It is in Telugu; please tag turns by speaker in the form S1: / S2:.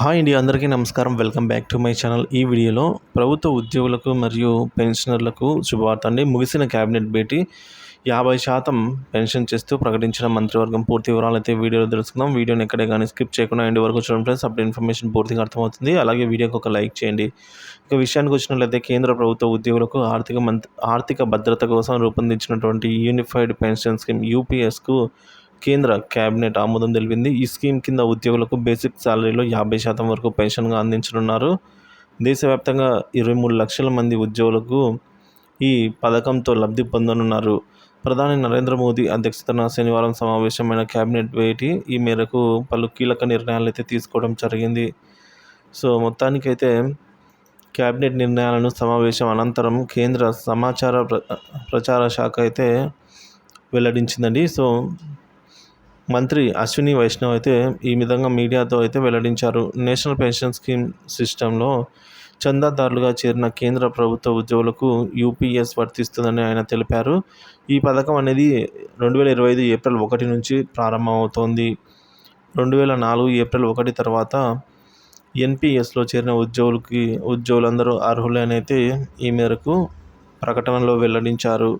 S1: హాయ్ అండి అందరికీ నమస్కారం. Welcome back to my channel. ఈ వీడియోలో ప్రభుత్వ ఉద్యోగులకు మరియు పెన్షనర్లకు శుభవార్త అండి. ముగిసిన క్యాబినెట్ భేటీ యాభై శాతం పెన్షన్ చేస్తూ ప్రకటించిన మంత్రివర్గం పూర్తి వివరాలు అయితే వీడియోలో తెలుసుకుందాం. వీడియోని ఎక్కడే కానీ స్కిప్ చేయకుండా ఎండ్ వరకు చూడండి ఫ్రెండ్స్. అప్పుడు ఇన్ఫర్మేషన్ పూర్తిగా అర్థమవుతుంది. అలాగే వీడియోకి ఒక లైక్ చేయండి. ఇక విషయానికి వచ్చినట్లయితే కేంద్ర ప్రభుత్వ ఉద్యోగులకు ఆర్థిక మంత్ ఆర్థిక భద్రత కోసం రూపొందించినటువంటి యూనిఫైడ్ పెన్షన్ స్కీమ్ యూపీఎస్కు కేంద్ర కేబినెట్ ఆమోదం తెలిపింది. ఈ స్కీమ్ కింద ఉద్యోగులకు బేసిక్ శాలరీలో యాభై శాతం వరకు పెన్షన్గా అందించనున్నారు. దేశవ్యాప్తంగా ఇరవై మూడు లక్షల మంది ఉద్యోగులకు ఈ పథకంతో లబ్ధి పొందనున్నారు. ప్రధాని నరేంద్ర మోదీ అధ్యక్షతన శనివారం సమావేశమైన కేబినెట్ భేటీ ఈ మేరకు పలు కీలక నిర్ణయాలు అయితే తీసుకోవడం జరిగింది. సో మొత్తానికైతే కేబినెట్ నిర్ణయాలను సమావేశం అనంతరం కేంద్ర సమాచార ప్ర ప్రచార శాఖ అయితే వెల్లడించిందండి. సో మంత్రి అశ్విని వైష్ణవ్ అయితే ఈ విధంగా మీడియాతో అయితే వెల్లడించారు. నేషనల్ పెన్షన్ స్కీమ్ సిస్టంలో చందాదారులుగా చేరిన కేంద్ర ప్రభుత్వ ఉద్యోగులకు యూపీఎస్ వర్తిస్తుందని ఆయన తెలిపారు. ఈ పథకం అనేది రెండు వేల ఇరవై ఐదు ఏప్రిల్ ఒకటి నుంచి ప్రారంభమవుతోంది. రెండు వేల నాలుగు ఏప్రిల్ ఒకటి తర్వాత ఎన్పిఎస్లో చేరిన ఉద్యోగులకి ఉద్యోగులందరూ అర్హులనైతే ఈ మేరకు ప్రకటనలో వెల్లడించారు.